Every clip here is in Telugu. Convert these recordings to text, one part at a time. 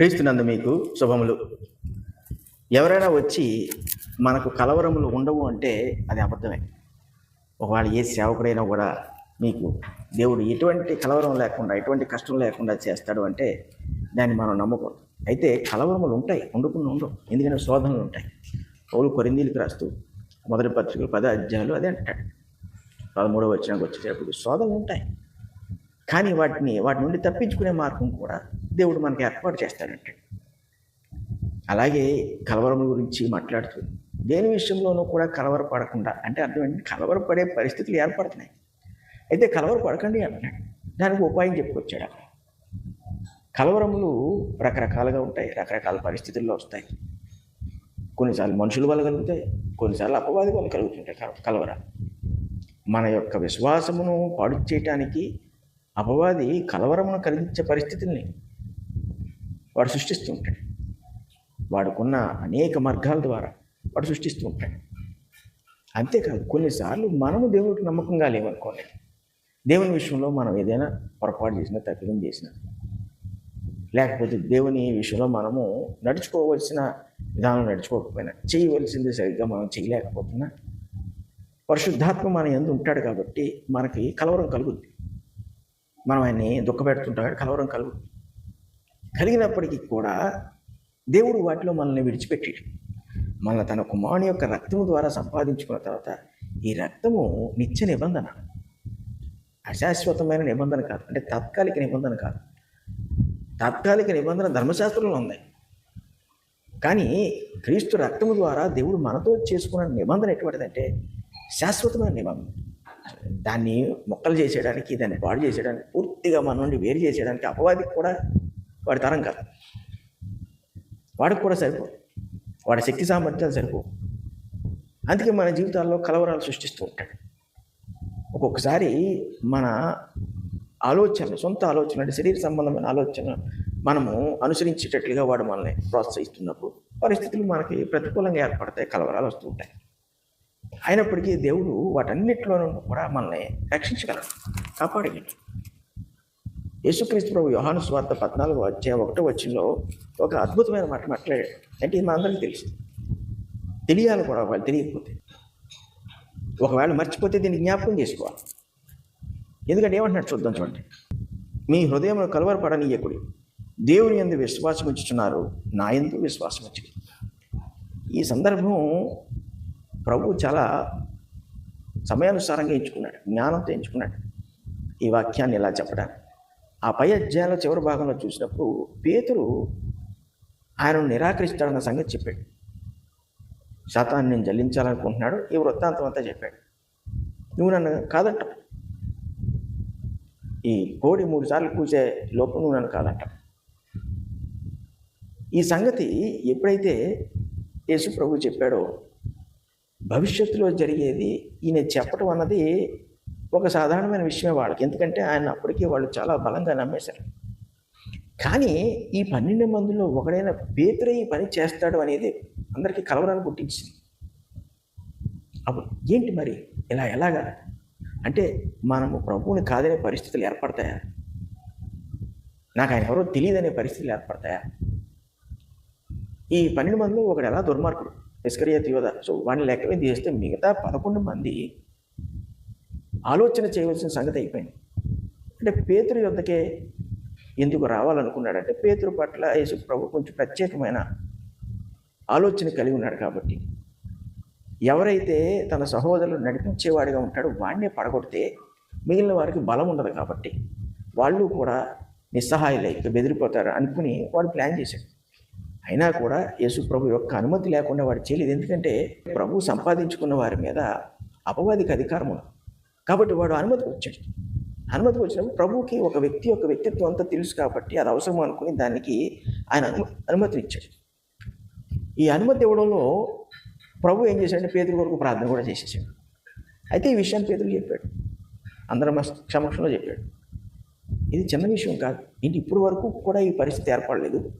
క్రీస్తునందు మీకు శుభములు. ఎవరైనా వచ్చి మనకు కలవరములు ఉండవు అంటే అది అబద్ధమే. ఒకవేళ ఏ సేవకుడైనా కూడా మీకు దేవుడు ఎటువంటి కలవరం లేకుండా ఎటువంటి కష్టం లేకుండా చేస్తాడు అంటే దాన్ని మనం నమ్మకూడదు. అయితే కలవరములు ఉంటాయి ఉండకుండా ఉండవు. ఎందుకంటే శోధనలు ఉంటాయి. పౌలు కొరిందీలకు రాస్తూ మొదటి పత్రికలు పద అధ్యాయులు అదే అంటాడు. పదమూడవ వచ్చినాక వచ్చేటప్పుడు శోధనలు ఉంటాయి. కానీ వాటిని వాటి నుండి తప్పించుకునే మార్గం కూడా దేవుడు మనకి ఏర్పాటు చేస్తాడంటే. అలాగే కలవరం గురించి మాట్లాడుతూ దేని విషయంలోనూ కూడా కలవరపడకుండా అంటే అర్థం ఏంటి? కలవరపడే పరిస్థితులు ఏర్పడుతున్నాయి. అయితే కలవరపడకండి అంటున్నాడు. దానికి ఉపాయం చెప్పుకొచ్చాడు అక్కడ. కలవరములు రకరకాలుగా ఉంటాయి రకరకాల పరిస్థితుల్లో వస్తాయి. కొన్నిసార్లు మనుషుల వల్ల కలుగుతాయి కొన్నిసార్లు అపవాది వల్ల కలుగుతుంటాయి కల- కలవరాలు. మన యొక్క విశ్వాసమును పాడు చేయటానికి అపవాది కలవరమును కలిగించే పరిస్థితుల్ని వాడు సృష్టిస్తూ ఉంటాడు. వాడుకున్న అనేక మార్గాల ద్వారా వాడు సృష్టిస్తూ ఉంటాడు. అంతేకాదు కొన్నిసార్లు మనము దేవుడికి నమ్మకంగా లేవనుకోండి దేవుని విషయంలో మనం ఏదైనా పొరపాటు చేసినా తప్పిదం చేసినా లేకపోతే దేవుని విషయంలో మనము నడుచుకోవలసిన విధానం నడుచుకోకపోయినా చేయవలసింది సరిగ్గా మనం చేయలేకపోతున్నా పరిశుద్ధాత్మ మన ఎందు ఉంటాడు కాబట్టి మనకి కలవరం కలుగుద్ది. మనం ఆయన్ని దుఃఖపెడుతుంటాడు కలవరం కలుగుద్ది. కలిగినప్పటికీ కూడా దేవుడు వాటిలో మనల్ని విడిచిపెట్టాడు మన తన కుమారుని యొక్క రక్తము ద్వారా సంపాదించుకున్న తర్వాత ఈ రక్తము నిత్య నిబంధన. అశాశ్వతమైన నిబంధన కాదు. అంటే తాత్కాలిక నిబంధన కాదు. తాత్కాలిక నిబంధన ధర్మశాస్త్రంలో ఉంది. కానీ క్రీస్తు రక్తము ద్వారా దేవుడు మనతో చేసుకున్న నిబంధన ఎటువంటిదంటే శాశ్వతమైన నిబంధన. దాన్ని మొక్కలు చేసేయడానికి దాన్ని పాడు చేసేయడానికి పూర్తిగా మన నుండి వేరు చేసేయడానికి అపవాదికి కూడా వాడి తరం కాదు. వాడికి కూడా సరిపోదు వాడి శక్తి సామర్థ్యాలు సరిపోవు అందుకే మన జీవితాల్లో కలవరాలు సృష్టిస్తూ ఉంటాడు. ఒక్కొక్కసారి మన ఆలోచన సొంత ఆలోచన అంటే శరీర సంబంధమైన ఆలోచన మనము అనుసరించేటట్లుగా వాడు మనల్ని ప్రోత్సహిస్తున్నప్పుడు పరిస్థితులు మనకి ప్రతికూలంగా ఏర్పడతాయి కలవరాలు వస్తూ ఉంటాయి. అయినప్పటికీ దేవుడు వాటన్నిటిలో నుండి కూడా మనల్ని రక్షించగలడు కాపాడగలడు. యేసుక్రీస్తు ప్రభు యోహాను స్వార్థ పద్నాలుగు వచ్చే ఒకటో వచ్చిలో ఒక అద్భుతమైన మాట మాట్లాడాడు. అంటే ఇది మనందరికీ తెలుసు. తెలియాలి కూడా వాళ్ళు తెలియకపోతే. ఒకవేళ మర్చిపోతే దీన్ని జ్ఞాపకం చేసుకోవాలి. ఎందుకంటే ఏమంటున్నాడు చూద్దాం చూడండి. మీ హృదయం కలవరపడనీయకుడి దేవుని ఎందు విశ్వాసం ఉంచుతున్నారు నా ఎందు విశ్వాసం ఉంచు ఈ సందర్భం ప్రభు చాలా సమయానుసారంగా ఎంచుకున్నాడు జ్ఞానంతో ఎంచుకున్నాడు. ఈ వాక్యాన్ని ఇలా చెప్పడానికి. ఆ పై అధ్యాయంలో చివరి భాగంలో చూసినప్పుడు పేతురు ఆయనను నిరాకరిస్తాడన్న సంగతి చెప్పాడు. శాతాన్ని నేను జల్లించాలనుకుంటున్నాడు ఈ వృత్తాంతం అంతా చెప్పాడు. నువ్వు నన్ను కాదంట. ఈ కోడి మూడు సార్లు కూసే లోపు నువ్వు నన్ను కాదంట. ఈ సంగతి ఎప్పుడైతే యేసు ప్రభు చెప్పాడో భవిష్యత్తులో జరిగేది ఈయన చెప్పడం అన్నది ఒక సాధారణమైన విషయమే వాళ్ళకి. ఎందుకంటే ఆయన అప్పటికీ వాళ్ళు చాలా బలంగా నమ్మేశారు. కానీ ఈ పన్నెండు మందిలో ఒకడైన పేతురే ఈ పని చేస్తాడు అనేది అందరికీ కలవరాలు పుట్టించింది. అప్పుడు ఏంటి మరి? ఇలా ఎలాగా? అంటే మనము ప్రభువుని కాదనే పరిస్థితులు ఏర్పడతాయా? నాకు ఆయన ఎవరో తెలియదనే పరిస్థితులు ఏర్పడతాయా? ఈ పన్నెండు మందిలో ఒకడు ఎలా దుర్మార్గుడు? ఇస్కరియా తీవద సో వాడిని లెక్క మీద చేస్తే మిగతా పదకొండు మంది ఆలోచన చేయవలసిన సంగతి అయిపోయింది. అంటే పేతురు యొద్దకే ఎందుకు రావాలనుకున్నాడంటే పేతురు పట్ల యేసు ప్రభు కొంచెం ప్రత్యేకమైన ఆలోచన కలిగి ఉన్నాడు కాబట్టి. ఎవరైతే తన సహోదరులు నడిపించేవాడిగా ఉంటాడో వాడినే పడగొడితే మిగిలిన వారికి బలం ఉండదు కాబట్టి. వాళ్ళు కూడా నిస్సహాయులై బెదిరిపోతారు అనుకుని వాడు ప్లాన్ చేశాడు. అయినా కూడా యేసు ప్రభు యొక్క అనుమతి లేకుండా వాడు చేయలేదు. ఎందుకంటే ప్రభు సంపాదించుకున్న వారి మీద అపవాదికి అధికారం ఉంది కాబట్టి వాడు అనుమతికి వచ్చాడు. అనుమతికి వచ్చినప్పుడు ప్రభువుకి ఒక వ్యక్తి యొక్క వ్యక్తిత్వం అంతా తెలుసు కాబట్టి అది అవసరం అనుకుని దానికి ఆయన అనుమతి అనుమతిని ఇచ్చాడు ఈ అనుమతి ఇవ్వడంలో ప్రభు ఏం చేశాడంటే పేదల కొరకు ప్రార్థన కూడా చేసేసాడు. అయితే ఈ విషయాన్ని పేదలు చెప్పాడు. అందరం సమక్షంలో చెప్పాడు. ఇది చిన్న విషయం కాదు. ఇంటి ఇప్పుడు వరకు కూడా ఈ పరిస్థితి ఏర్పడలేదు.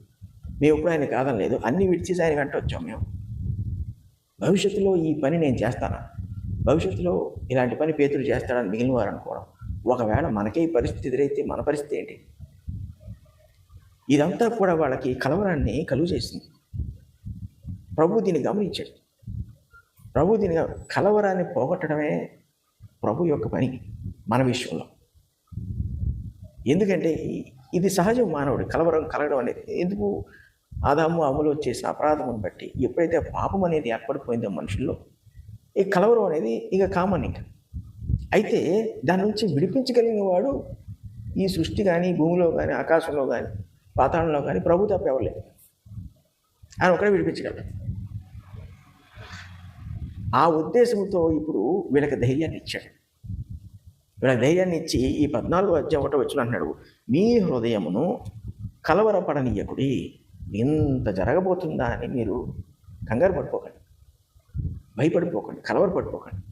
మేము ఎప్పుడు ఆయన కాదనలేదు అన్నీ విడిచేసి ఆయన వెంట వచ్చాం మేము. భవిష్యత్తులో ఈ పని నేను చేస్తానా? భవిష్యత్తులో ఇలాంటి పని పేతులు చేస్తాడని మిగిలిన వారు అనుకోవడం. ఒకవేళ మనకే ఈ పరిస్థితి ఎదురైతే మన పరిస్థితి ఏంటి? ఇదంతా కూడా వాళ్ళకి కలవరాన్ని కలుగు చేసింది. ప్రభు దీన్ని గమనించాడు. ప్రభు దీని కలవరాన్ని పోగొట్టడమే ప్రభు యొక్క పని మన విషయంలో. ఎందుకంటే ఇది సహజం మానవుడు. కలవరం కలగడం అనేది ఎందుకు? ఆదాము అమలు చేసిన అపరాధమును బట్టి ఎప్పుడైతే పాపం అనేది ఏర్పడిపోయిందో మనుషుల్లో ఈ కలవరం అనేది ఇక కామన్ ఇంకా. అయితే దాని నుంచి విడిపించగలిగిన వాడు ఈ సృష్టి కానీ భూమిలో కానీ ఆకాశంలో కానీ పాతాళంలో కానీ ప్రభు తప్ప ఎవరలేదు ఆయన ఒకడే విడిపించగలడు. ఆ ఉద్దేశంతో ఇప్పుడు వీళ్ళకి ధైర్యాన్ని ఇచ్చాడు. వీళ్ళకి ధైర్యాన్ని ఇచ్చి ఈ పద్నాలుగు అధ్యాయం ఒకటో వచ్చిన అంటున్నాడు మీ హృదయమును కలవరపడనీయకుడి ఇంత జరగబోతుందా అని మీరు కంగారు పడిపోకండి. భయపడిపోకండి కలవరపడిపోకండి.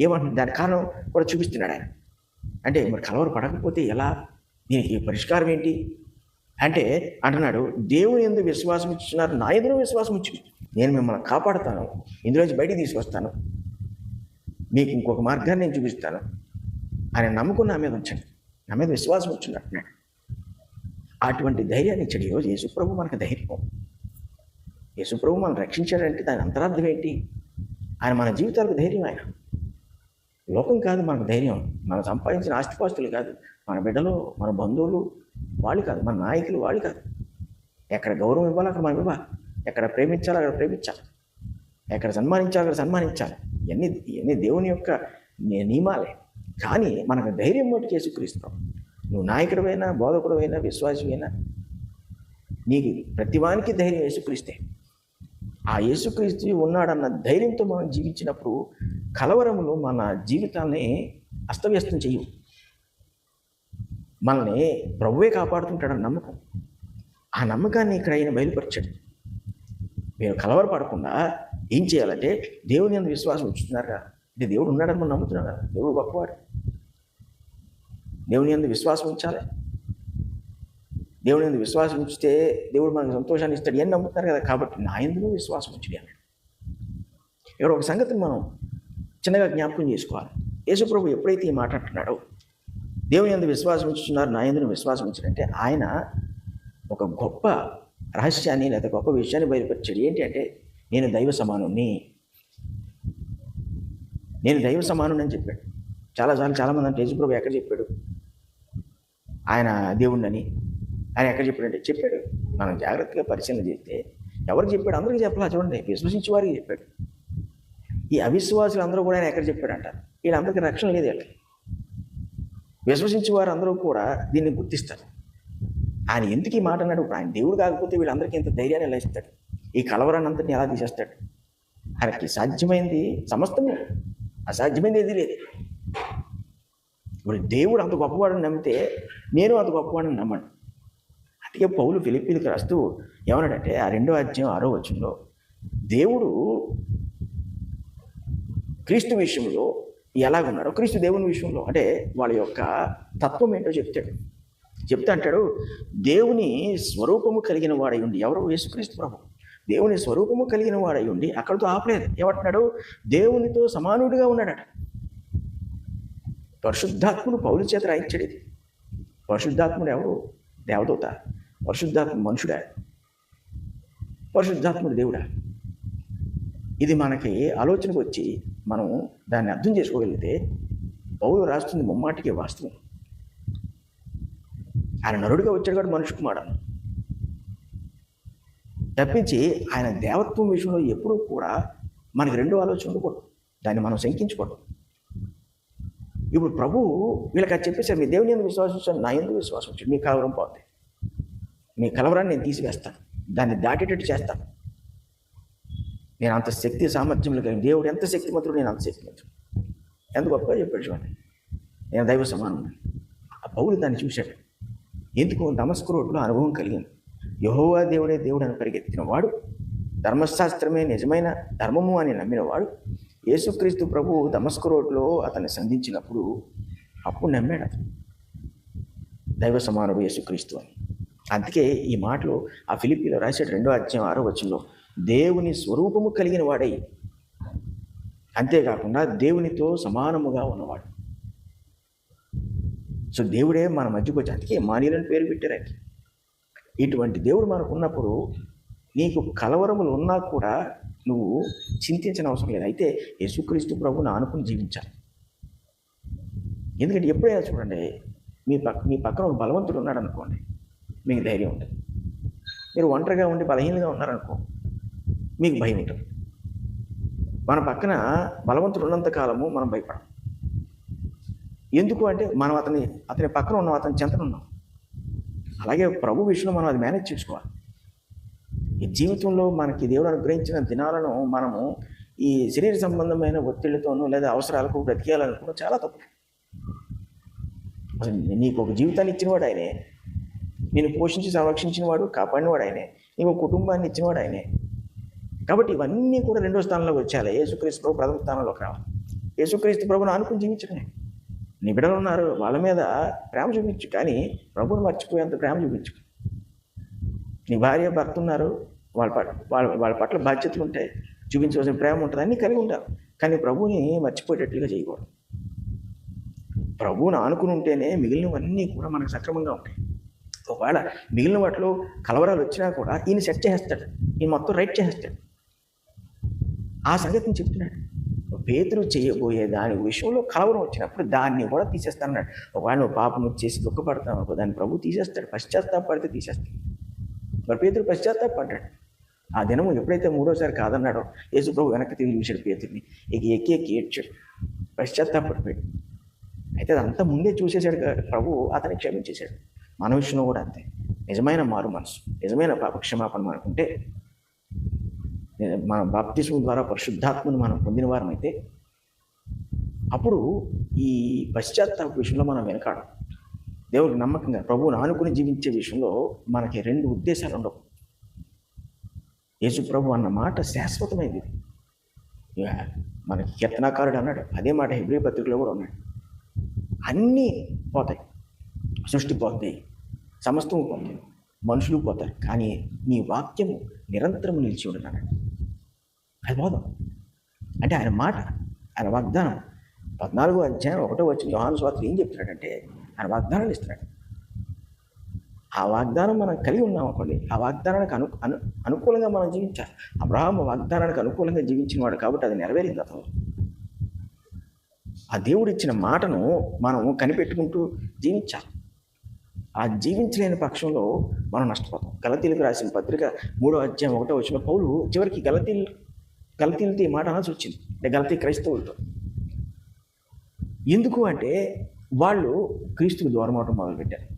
ఏమంటుంది దాని కారణం కూడా చూపిస్తున్నాడు ఆయన. అంటే మరి కలవర పడకపోతే ఎలా? దీనికి పరిష్కారం ఏంటి? అంటే అంటున్నాడు దేవుని ఎందుకు విశ్వాసం ఇచ్చినారు నా ఎదురు విశ్వాసం ఇచ్చి నేను మిమ్మల్ని కాపాడుతాను ఇందులోంచి బయటికి తీసుకొస్తాను. మీకు ఇంకొక మార్గాన్ని నేను చూపిస్తాను. ఆయన నమ్మకం నా మీద ఉంచండి. నా మీద విశ్వాసం వచ్చింది అంటున్నాడు. అటువంటి ధైర్యాన్ని ఇచ్చాడు ఈరోజు యేసుప్రభు మనకు ధైర్యం. యేసుప్రభు మనం రక్షించాడంటే దాని అంతరార్థం ఏంటి? ఆయన మన జీవితాలకు ధైర్యం ఆయన. లోకం కాదు మనకు ధైర్యం. మనం సంపాదించిన ఆస్తిపాస్తులు కాదు. మన బిడ్డలు మన బంధువులు వాళ్ళు కాదు. మన నాయకులు వాళ్ళు కాదు. ఎక్కడ గౌరవం ఇవ్వాలి అక్కడ మనం ఇవ్వాలి. ఎక్కడ ప్రేమించాలి అక్కడ ప్రేమించాలి. ఎక్కడ సన్మానించాలి అక్కడ సన్మానించాలి. ఇవన్నీ ఇవన్నీ దేవుని యొక్క నియమాలే. కానీ మనకు ధైర్యం మట్టుకు యేసుక్రీస్తున్నాం నువ్వు నాయకుడివైనా బోధకుడవైనా విశ్వాసమైనా నీకు ప్రతివానికి ధైర్యం యేసుక్రీస్తే. ఆ యేసుక్రీస్తు ఉన్నాడన్న ధైర్యంతో మనం జీవించినప్పుడు కలవరములు మన జీవితాన్ని అస్తవ్యస్తం చేయవు. మనల్ని ప్రభువే కాపాడుతుంటాడన్న నమ్మకం. ఆ నమ్మకాన్ని ఇక్కడ ఆయన బయలుపరిచాడు. మీరు కలవరపడకుండా ఏం చేయాలంటే దేవుని అందు విశ్వాసం ఉంచుతున్నారు కదా. అంటే దేవుడు ఉన్నాడని మనం నమ్ముతున్నాం కదా. దేవుడు గొప్పవాడు. దేవుని అందు విశ్వాసం ఉంచాలి. దేవుని అందు విశ్వాసం ఉంచితే దేవుడు మనకు సంతోషాన్ని ఇస్తాడు ఏం నమ్ముతున్నారు కదా కాబట్టి నా ఎందులో విశ్వాసం ఉంచుడి అన్నాడు. ఇక్కడ ఒక సంగతిని మనం చిన్నగా జ్ఞాపకం చేసుకోవాలి. యేసుప్రభు ఎప్పుడైతే ఈ మాట అంటున్నాడో దేవుని ఎందు విశ్వాసం ఉంచుతున్నారు నా ఎందుకు విశ్వాసం ఉంచాడంటే ఆయన ఒక గొప్ప రహస్యాన్ని లేదా గొప్ప విషయాన్ని బయలుపరిచాడు. ఏంటి అంటే నేను దైవ సమానుణ్ణి. నేను దైవ సమానుని అని చెప్పాడు. చాలాసార్లు చాలామంది అంటే యేసుప్రభు ఎక్కడ చెప్పాడు? ఆయన దేవుణ్ణని ఆయన ఎక్కడ చెప్పాడంటే చెప్పాడు. మనం జాగ్రత్తగా పరిశీలన చేస్తే ఎవరికి చెప్పాడు అందరికీ చెప్పాలా. చూడండి విశ్వసించే వారికి చెప్పాడు. ఈ అవిశ్వాసులు అందరూ కూడా ఆయన ఎక్కడ చెప్పాడంట? వీళ్ళందరికీ రక్షణ లేదు వీళ్ళకి. విశ్వసించే వారు అందరూ కూడా దీన్ని గుర్తిస్తారు. ఆయన ఎందుకు ఈ మాట అన్నాడు? ఇప్పుడు ఆయన దేవుడు కాకపోతే వీళ్ళందరికీ ఇంత ధైర్యాన్ని ఎలా ఇస్తాడు? ఈ కలవరాన్ని అంతటిని ఎలా తీసేస్తాడు? ఆయనకి సాధ్యమైంది సమస్తమే. అసాధ్యమైంది ఏది లేదు. ఇప్పుడు దేవుడు అంత గొప్పవాడని నమ్మితే నేను అంత గొప్పవాడని నమ్మను. అందుకే పౌలు ఫిలిపీలకు రాస్తూ ఏమన్నాడంటే ఆ రెండో అధ్యాయం ఆరో వచనంలో దేవుడు క్రీస్తు విషయంలో ఎలాగున్నారో క్రీస్తు దేవుని విషయంలో అంటే వాళ్ళ యొక్క తత్వం ఏంటో చెప్తాడు. చెప్తా అంటాడు దేవుని స్వరూపము కలిగిన వాడై ఉండి ఎవరు? యేసుక్రీస్తు ప్రభు. దేవుని స్వరూపము కలిగిన వాడై ఉండి అక్కడితో ఆపలేదు. ఏమంటున్నాడు? దేవునితో సమానుడిగా ఉన్నాడట. పరిశుద్ధాత్ముడు పౌలు చేత రాయించాడు ఇది. పరిశుద్ధాత్ముడు ఎవరు? దేవదూత. పరిశుద్ధాత్మ మనుషుడా? పరిశుద్ధాత్ముడు దేవుడా? ఇది మనకి ఆలోచనకు వచ్చి మనం దాన్ని అర్థం చేసుకోగలిగితే పౌరులు రాస్తుంది ముమ్మాటికి వాస్తవం. ఆయన నరుడిగా వచ్చాడు కాబట్టి మనుషు కుమారుడు. తప్పించి ఆయన దేవత్వం విషయంలో ఎప్పుడూ కూడా మనకి రెండు ఆలోచన ఉండకూడదు. దాన్ని మనం శంకించకూడదు. ఇప్పుడు ప్రభు వీళ్ళకి అది చెప్పేసారు మీ దేవుని ఎందుకు విశ్వాసించాను నా ఎందుకు విశ్వాసం మీ కలవరం పోతుంది మీ కలవరాన్ని నేను తీసివేస్తాను. దాన్ని దాటేటట్టు చేస్తాను. నేను అంత శక్తి సామర్థ్యం కలిగిన దేవుడు ఎంత శక్తిమంతుడు నేను అంత శక్తిమంతుడు. ఎంత గొప్పగా చెప్పాడు చూడండి. నేను దైవ సమానం ఆ పౌరులు దాన్ని చూశాడు. ఎందుకు దమస్కు అనుభవం కలిగింది. యహోవా దేవుడే దేవుడు అని పరిగెత్తిన వాడు ధర్మశాస్త్రమే నిజమైన ధర్మము అని నమ్మినవాడు యేసుక్రీస్తు ప్రభు దమస్కు రోడ్లో అతన్ని సంధించినప్పుడు అప్పుడు నమ్మాడు అతను. దైవ సమానుడు యేసుక్రీస్తు అని. అందుకే ఈ మాటలు ఆ ఫిలిపీలో రాశాడు రెండో అధ్యాయం ఆరో వచనంలో. దేవుని స్వరూపము కలిగిన వాడై అంతేకాకుండా దేవునితో సమానముగా ఉన్నవాడు. సో దేవుడే మన మధ్యకు వచ్చి అందుకే మానీయులని పేరు పెట్టారు ఇటువంటి దేవుడు మనకు ఉన్నప్పుడు నీకు కలవరములు ఉన్నా కూడా నువ్వు చింతించిన అవసరం లేదు. అయితే యేసుక్రీస్తు ప్రభుని ఆనుకుని జీవించాలి. ఎందుకంటే ఎప్పుడైనా చూడండి మీ పక్క మీ పక్కన ఒక బలవంతుడు ఉన్నాడు అనుకోండి మీకు ధైర్యం ఉంటుంది. మీరు ఒంటరిగా ఉండి బలహీనంగా ఉన్నారనుకో మీకు భయం ఉంటుంది. మన పక్కన బలవంతుడు ఉన్నంత కాలము మనం భయపడం ఎందుకు అంటే మనం అతని అతని పక్కన ఉన్నాం అతని చెంతన ఉన్నాం. అలాగే ప్రభు విషయంలో మనం అది మేనేజ్ చేసుకోవాలి. ఈ జీవితంలో మనకి దేవుడు అనుగ్రహించిన దినాలను మనము ఈ శరీర సంబంధమైన ఒత్తిళ్ళతోనూ లేదా అవసరాలకు బ్రతికేయాలనుకోవడం చాలా తప్పు. అసలు నీకు ఒక జీవితాన్ని ఇచ్చినవాడు ఆయనే. నేను పోషించి సంరక్షించిన వాడు కాపాడినవాడు ఆయనే నీకు కుటుంబాన్ని ఇచ్చినవాడు ఆయనే కాబట్టి ఇవన్నీ కూడా రెండో స్థానంలోకి వచ్చాయి యేసుక్రీస్తు ప్రభు ప్రథమ స్థానంలోకి రావాలి. యేసుక్రీస్తు ప్రభుని ఆనుకుని జీవించడమే. నీ బిడ్డలు ఉన్నారు వాళ్ళ మీద ప్రేమ చూపించు కానీ ప్రభుని మర్చిపోయేంత ప్రేమ చూపించు. నీ భార్య భర్త ఉన్నారు వాళ్ళ పట్ల వాళ్ళ వాళ్ళ పట్ల బాధ్యతలు ఉంటాయి. చూపించవలసిన ప్రేమ ఉంటుంది అన్నీ కలిగి ఉంటారు కానీ ప్రభుని మర్చిపోయేటట్లుగా చేయకూడదు. ప్రభువుని ఆనుకుని ఉంటేనే మిగిలినవన్నీ కూడా మనకు సక్రమంగా ఉంటాయి. ఒకవేళ మిగిలిన వాటిలో కలవరాలు వచ్చినా కూడా ఈయన సెట్ చేసేస్తాడు. ఈయన మొత్తం రైట్ చేసేస్తాడు. ఆ సంగతిని చెప్తున్నాడు పేతురు చేయబోయే దాని విషయంలో కలవరం వచ్చినప్పుడు దాన్ని కూడా తీసేస్తానన్నాడు. ఒకవేళ నువ్వు పాపం చేసి దుఃఖపడతావు దాన్ని ప్రభు తీసేస్తాడు. పశ్చాత్తాపడితే తీసేస్తాడు. మరి పేతురు పశ్చాత్తాపడ్డాడు. ఆ దినము ఎప్పుడైతే మూడోసారి కాదన్నాడో యేసు ప్రభు వెనక్కి తిరిగి చూశాడు పేతుర్ని. ఇక ఎక్కి ఎక్కి ఏడ్చాడు. పశ్చాత్తాపడిపోయాడు. అయితే అదంతా ముందే చూసేశాడు కదా ప్రభు అతన్ని క్షమించేశాడు. మన విషయంలో కూడా అంతే. నిజమైన మారు మనసు నిజమైన పాపక్షమాపణ మనకుంటే మన బాప్తిజం ద్వారా పరిశుద్ధాత్మను మనం పొందిన వారమైతే అప్పుడు ఈ పశ్చాత్తాప విషయంలో మనం వెనకాడం. దేవుడికి నమ్మకంగా ప్రభువుని ఆనుకుని జీవించే విషయంలో మనకి రెండు ఉద్దేశాలు ఉండవు. యేసు ప్రభు అన్న మాట శాశ్వతమైంది. మనకి కీర్తనాకారుడు అన్నాడు అదే మాట హిబ్రి పత్రికలో కూడా ఉన్నాడు. అన్నీ పోతాయి సృష్టి పోతాయి. సమస్తము పోతాయి మనుషులు పోతారు. కానీ నీ వాక్యము నిరంతరము నిలిచి ఉండన్నాడు అది పోదాం అంటే ఆయన మాట ఆయన వాగ్దానం. పద్నాలుగో అధ్యాయం ఒకటో వచ్చి యోహాను స్వార్థలు ఏం చెప్తున్నాడంటే ఆయన వాగ్దానాలు ఇస్తున్నాడు. ఆ వాగ్దానం మనం కలిగి ఉన్నాం అనుకోండి ఆ వాగ్దానానికి అను అను అనుకూలంగా మనం జీవించాలి. అబ్రహాం వాగ్దానానికి అనుకూలంగా జీవించిన వాడు కాబట్టి అది నెరవేరింది అతను. ఆ దేవుడు ఇచ్చిన మాటను మనం కనిపెట్టుకుంటూ జీవించాలి. ఆ జీవించలేని పక్షంలో మనం నష్టపోతాం. గలతీలకు రాసిన పత్రిక మూడో అధ్యాయం ఒకటో వచ్చిన పౌలు చివరికి గలతీలు గలతీలతో ఈ మాట అనాల్సి వచ్చింది. అంటే గలతీ క్రైస్తవులతో. ఎందుకు అంటే వాళ్ళు క్రీస్తుకు దూరం అవడం మొదలుపెట్టారు.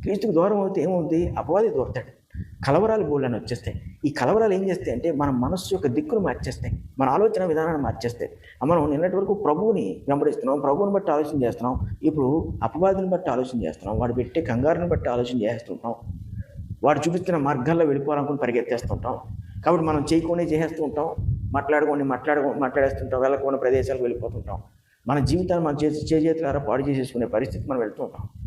క్రీస్తుకు దూరం అవుతే ఏముంది అపవాది దూరతాడు. కలవరాలు బోళ్ళని వచ్చేస్తాయి. ఈ కలవరాలు ఏం చేస్తాయి అంటే మన మనస్సు యొక్క దిక్కును మార్చేస్తాయి. మన ఆలోచన విధానాన్ని మార్చేస్తాయి. మనం నిన్నటి వరకు ప్రభువుని వెంబడిస్తున్నాం ప్రభువుని బట్టి ఆలోచన చేస్తున్నాం. ఇప్పుడు అపవాదిని బట్టి ఆలోచన చేస్తున్నాం. వాడు పెట్టే కంగారుని బట్టి ఆలోచన చేస్తుంటాం. వాడు చూపిస్తున్న మార్గాల్లో వెళ్ళిపోవాలనుకుని పరిగెత్తేస్తుంటాం. కాబట్టి మనం చేయకుండా చేసేస్తూ ఉంటాం మాట్లాడుకొని మాట్లాడుకో మాట్లాడేస్తుంటాం. వెళ్ళకుండా ప్రదేశాలకు వెళ్ళిపోతుంటాం. మన జీవితాన్ని మన చేసి చేతులారా పాడు చేసేసుకునే పరిస్థితి మనం వెళ్తూ ఉంటాం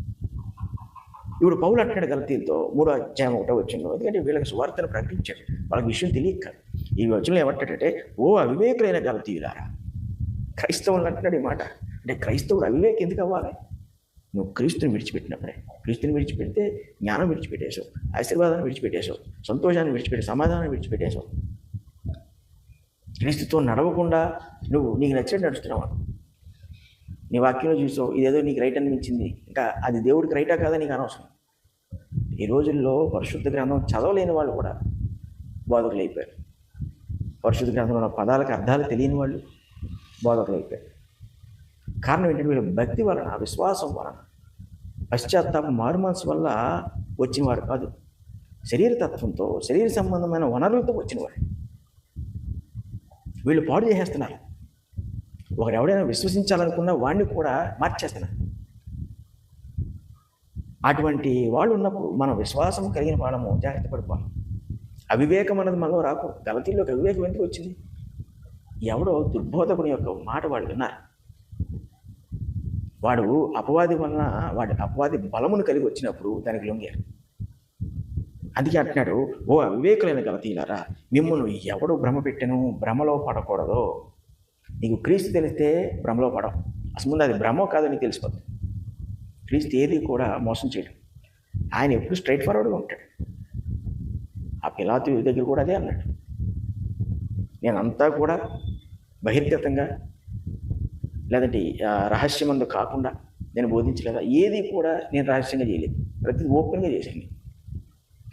ఇప్పుడు పౌలు అంటాడు గలతీలతో మూడో అధ్యాయం ఒకటో వచ్చిందో ఎందుకంటే వీళ్ళకి సువార్తను ప్రకటించాడు. వాళ్ళకి విషయం తెలియక కాదు. ఈ వచనంలో ఏమంటాడంటే ఓ అవివేకులైన గలతీయులారా! క్రైస్తవులు అంటున్నాడు ఈ మాట. అంటే క్రైస్తవుడు అవివేక్ ఎందుకు అవ్వాలి? నువ్వు క్రీస్తుని విడిచిపెట్టినప్పుడే. క్రీస్తుని విడిచిపెడితే జ్ఞానం విడిచిపెట్టేశావు ఆశీర్వాదాన్ని విడిచిపెట్టేశావు సంతోషాన్ని విడిచిపెట్టి సమాధానం విడిచిపెట్టేశావు. క్రీస్తుతో నడవకుండా నువ్వు నీకు నచ్చినట్టు నడుస్తున్నావు? నీ వాక్యంలో చూసావు ఇదేదో నీకు రైట్ అనిపించింది. ఇంకా అది దేవుడికి రైటా కాదా నీకు అనవసరం. ఈ రోజుల్లో పరిశుద్ధ గ్రంథం చదవలేని వాళ్ళు కూడా బోధకులు అయిపోయారు. పరిశుద్ధ గ్రంథంలో ఉన్న పదాలకు అర్థాలు తెలియని వాళ్ళు బోధకులు అయిపోయారు. కారణం ఏంటంటే వీళ్ళ భక్తి వలన విశ్వాసం వలన పశ్చాత్తాపం మారుమనసు వల్ల వచ్చినవారు కాదు. శరీర తత్వంతో శరీర సంబంధమైన వనరులతో వచ్చినవారు. వీళ్ళు పాడు చేసేస్తున్నారు. ఒకడు ఎవడైనా విశ్వసించాలనుకున్న వాడిని కూడా మార్చేస్తున్నారు అటువంటి వాళ్ళు ఉన్నప్పుడు మనం విశ్వాసం కలిగిన వాళ్ళము జాగ్రత్త పడిపోవాలి. అవివేకం అన్నది మనలో రాకు. గలతీల్లోకి అవివేకం ఎందుకు వచ్చింది? ఎవడో దుర్బోధకుని యొక్క మాట వాడు విన్నారు. వాడు అపవాది వలన వాడి అపవాది బలమును కలిగి వచ్చినప్పుడు దానికి లొంగారు. అందుకే అంటున్నాడు ఓ అవివేకులైన గలతీలారా మిమ్మల్ని ఎవడు భ్రమ పెట్టను భ్రమలో పడకూడదు. నీకు క్రీస్తు తెలిస్తే భ్రమలో పడవు. అసలు ముందు అది భ్రమ కాదని తెలిసిపోతుంది. క్రీస్తు ఏది కూడా మోసం చేయడం. ఆయన ఎప్పుడు స్ట్రైట్ ఫార్వర్డ్గా ఉంటాడు. ఆ పిలాతు దగ్గర కూడా అదే అన్నాడు. నేనంతా కూడా బహిర్గతంగా లేదంటే రహస్యమందు కాకుండా నేను బోధించలేదా? ఏది కూడా నేను రహస్యంగా చేయలేదు. ప్రతిదీ ఓపెన్గా చేశాను.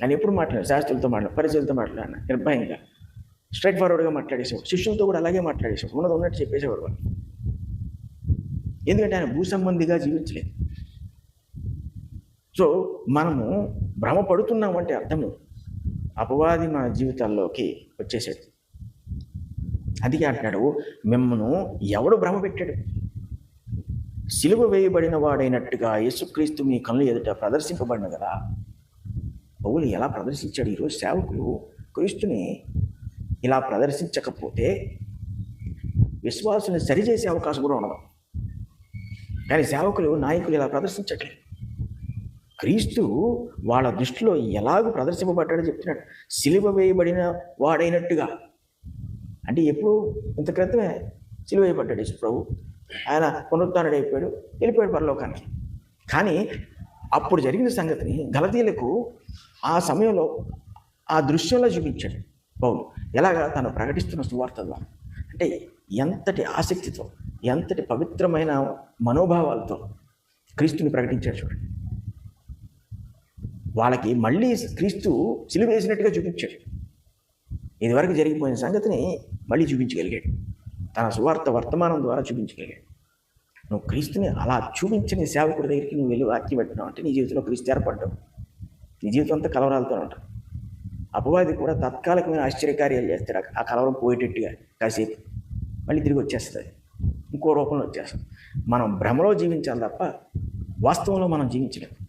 నేను ఎప్పుడు మాట్లాడాను శాస్త్రులతో మాట్లాడు పరిచయాలతో మాట్లాడాను నిర్భయంగా. స్ట్రైట్ ఫార్వర్డ్గా మాట్లాడేసేవాడు. శిష్యులతో కూడా అలాగే మాట్లాడేసేవాడు. ఉన్నది ఉన్నట్టు చెప్పేసేవాడు వాళ్ళు ఎందుకంటే ఆయన భూ సంబంధిగా జీవించలేదు. సో మనము భ్రమ పడుతున్నామంటే అర్థము. అపవాది మన జీవితాల్లోకి వచ్చేసాడు. అందుకే అంటున్నాడు మిమ్మను ఎవడు భ్రమ పెట్టాడు? సిలువ వేయబడిన వాడైనట్టుగా యేసుక్రీస్తు మీ కళ్ళు ఎదుట ప్రదర్శింపబడిన కదా? పౌలు ఎలా ప్రదర్శించాడు? ఈరోజు సేవకులు క్రీస్తుని ఇలా ప్రదర్శించకపోతే విశ్వాసుని సరిచేసే అవకాశం కూడా ఉండదు. కానీ సేవకులు నాయకులు ఇలా ప్రదర్శించట్లేదు. క్రీస్తు వాళ్ళ దృష్టిలో ఎలాగూ ప్రదర్శింపబడ్డాడో చెప్తున్నాడు. సిలువ వేయబడిన వాడైనట్టుగా. అంటే ఎప్పుడు? ఇంత క్రితమే సిలువ వేయబడ్డాడు యేసు ప్రభు. ఆయన పునరుత్థానుడు అయిపోయాడు వెళ్ళిపోయాడు పరలోకానికి. కానీ అప్పుడు జరిగిన సంగతిని గలతీలకు ఆ సమయంలో ఆ దృశ్యంలో చూపించాడు. పౌలు ఎలాగా తను ప్రకటిస్తున్న సువార్త ద్వారా? అంటే ఎంతటి ఆసక్తితో ఎంతటి పవిత్రమైన మనోభావాలతో క్రీస్తుని ప్రకటించాడు చూడండి. వాళ్ళకి మళ్ళీ క్రీస్తు సిలువ వేసినట్టుగా చూపించాడు. ఇదివరకు జరిగిపోయిన సంగతిని మళ్ళీ చూపించగలిగాడు. తన సువార్త వర్తమానం ద్వారా చూపించగలిగాడు. నువ్వు క్రీస్తుని అలా చూపించని సేవకుడి దగ్గరికి నువ్వు వెళ్ళి వాక్యం పెట్టినావు అంటే నీ జీవితంలో క్రీస్తు ఏర్పడ్డావు నీ జీవితం అంతా కలవరాలతో ఉంటావు అపవాది కూడా తత్కాలికమైన ఆశ్చర్యకార్యాలు చేస్తాడు. ఆ- కలవరం పోయేటట్టుగా కాసేపు మళ్ళీ తిరిగి వచ్చేస్తుంది. ఇంకో రూపంలో వచ్చేస్తుంది. మనం భ్రమలో జీవించాలి తప్ప వాస్తవంలో మనం జీవించలేం.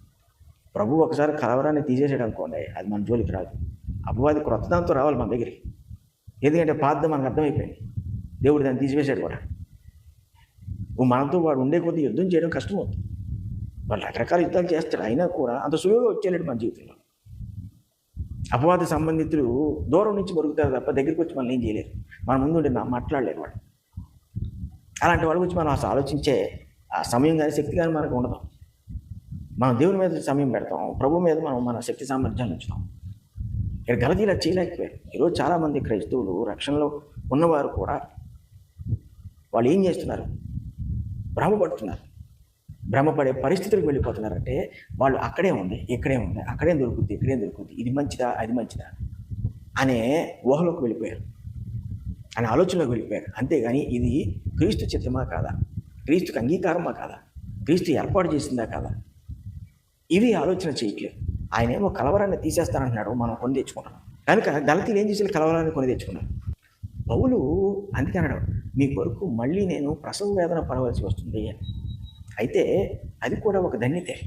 ప్రభు ఒకసారి కలవరాన్ని తీసేసాడు అనుకోండి అది మన జోలికి రాదు. అపవాది క్రొత్త దాంతో రావాలి మన దగ్గరికి. ఎందుకంటే పాత మనకు అర్థమైపోయింది. దేవుడు దాన్ని తీసివేశాడు కూడా. మనతో వాడు ఉండే కొద్దీ యుద్ధం చేయడం కష్టం అవుతుంది వాళ్ళు రకరకాల యుద్ధాలు చేస్తాడు. అయినా కూడా అంత సులువుగా వచ్చేలేడు మన జీవితంలో. అపవాద సంబంధితులు దూరం నుంచి మరుగుతారు తప్ప దగ్గరికి వచ్చి మనం ఏం చేయలేరు. మన ముందు ఉండి మాట్లాడలేరు వాడు అలాంటి వాళ్ళ గురించి మనం అసలు ఆలోచించే ఆ సమయం కానీ శక్తి కానీ మనకు ఉండదు. మనం దేవుని మీద సమయం పెడతాం ప్రభు మీద మనం మన శక్తి సామర్థ్యాన్ని ఉంచుతాం. ఇక్కడ గలతీలా చేయలేకపోయారు. ఈరోజు చాలామంది క్రైస్తవులు రక్షణలో ఉన్నవారు కూడా వాళ్ళు ఏం చేస్తున్నారు? భ్రమపడుతున్నారు. భ్రమపడే పరిస్థితులకు వెళ్ళిపోతున్నారంటే వాళ్ళు అక్కడే ఉంది ఇక్కడే ఉంది అక్కడే దొరుకుద్ది ఇక్కడే దొరుకుద్ది ఇది మంచిదా అది మంచిదా అనే ఊహలోకి వెళ్ళిపోయారు. అనే ఆలోచనలోకి వెళ్ళిపోయారు. అంతేగాని ఇది క్రీస్తు చిత్తమా కాదా? క్రీస్తుకి అంగీకారమా కాదా? క్రీస్తు ఏర్పాటు చేసిందా కాదా? ఇవి ఆలోచన చేయట్లేదు. ఆయన ఏమో కలవరాన్ని తీసేస్తానంటున్నాడు మనం కొని తెచ్చుకుంటాం కనుక గలతీ ఏం చేసి కలవరాన్ని కొని తెచ్చుకున్నాం పౌలు అందుకే అన్నాడు మీ కొరకు మళ్ళీ నేను ప్రసవ వేదన పడవలసి వస్తుంది అయితే అది కూడా ఒక ధన్యతే.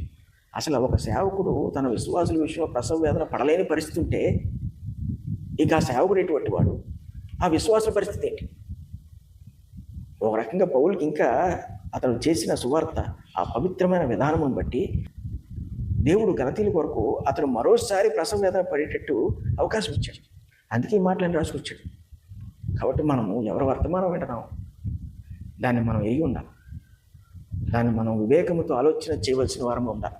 అసలు ఒక సేవకుడు తన విశ్వాసుల విషయంలో ప్రసవ వేదన పడలేని పరిస్థితి ఉంటే ఇక ఆ సేవకుడు ఎటువంటి వాడు? ఆ విశ్వాసుల పరిస్థితి ఏంటి? ఒక రకంగా పౌలకి ఇంకా అతను చేసిన సువార్త ఆ పవిత్రమైన విధానమును బట్టి దేవుడు గణతీల కొరకు అతను మరోసారి ప్రసవ వేదన పడేటట్టు అవకాశం ఇచ్చాడు. అందుకే ఈ మాటలను రాసుకొచ్చాడు. కాబట్టి మనము ఎవరి వర్తమానం వింటున్నాం దాన్ని మనం ఎరిగి ఉండాలి. దాన్ని మనం వివేకముతో ఆలోచన చేయవలసిన వారం ఉండాలి.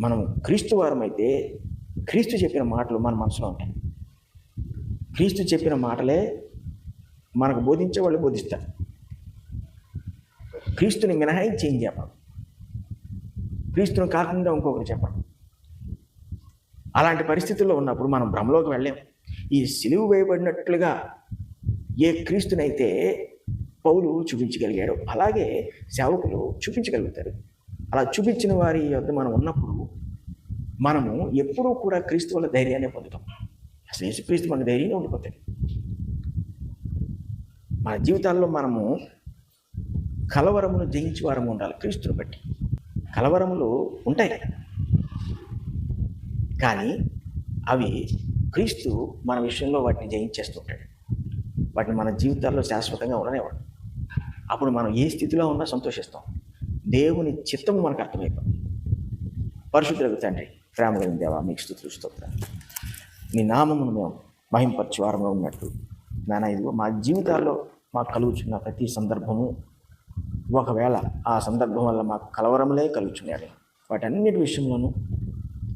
మనం క్రీస్తు వారం అయితే క్రీస్తు చెప్పిన మాటలు మన మనసులో ఉంటాయి. క్రీస్తు చెప్పిన మాటలే మనకు బోధించే వాళ్ళు బోధిస్తారు. క్రీస్తుని మినహాయించి ఏం చెప్పడం క్రీస్తుని కాకుండా ఇంకొకరు చెప్పడం అలాంటి పరిస్థితుల్లో ఉన్నప్పుడు మనం భ్రమలోకి వెళ్ళాం ఈ సిలువు వేయబడినట్లుగా ఏ క్రీస్తునైతే పౌలు చూపించగలిగాడు. అలాగే సేవకులు చూపించగలుగుతారు. అలా చూపించిన వారి వద్ద మనం ఉన్నప్పుడు మనము ఎప్పుడూ కూడా క్రీస్తు వల్ల ధైర్యాన్ని పొందుతాం. అసలు యేసుక్రీస్తు మన ధైర్యంగా ఉండిపోతాడు. మన జీవితాల్లో మనము కలవరమును జయించి వారము ఉండాలి క్రీస్తుని బట్టి. కలవరములు ఉంటాయి. కానీ అవి క్రీస్తు మన విషయంలో వాటిని జయించేస్తుంటాడు వాటిని మన జీవితాల్లో శాశ్వతంగా ఉండనేవాడు అప్పుడు మనం ఏ స్థితిలో ఉన్నా సంతోషిస్తాం. దేవుని చిత్తము మనకు అర్థమైపోతుంది. పరిశుద్ధులకు తండ్రి ప్రేమ కలిగిన దేవా మీకు స్థుతులు స్తోత్రాలు. నీ నామమును మేము మహింపరచు వారంలో ఉన్నట్టు. నాన్న ఇదిగో మా జీవితాల్లో మాకు కలుగుచున్న ప్రతి సందర్భము ఒకవేళ ఆ సందర్భం వల్ల మాకు కలవరములే కలుగుచున్నాడు వాటన్నిటి విషయంలోనూ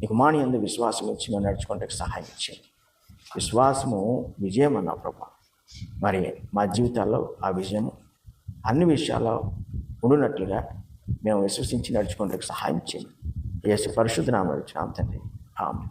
నీకు మాని అందు విశ్వాసం ఇచ్చి మేము నడుచుకుంటే సహాయం ఇచ్చేది విశ్వాసము విజయం అన్న ప్రభా. మరి మా జీవితాల్లో ఆ విజయము అన్ని విషయాల్లో ఉండునట్లుగా మేము విశ్వసించి నడుచుకోవడానికి సహాయం చేయండి. యేసు పరిశుద్ధ నామం ఇచ్చినాం తండ్రి. ఆమె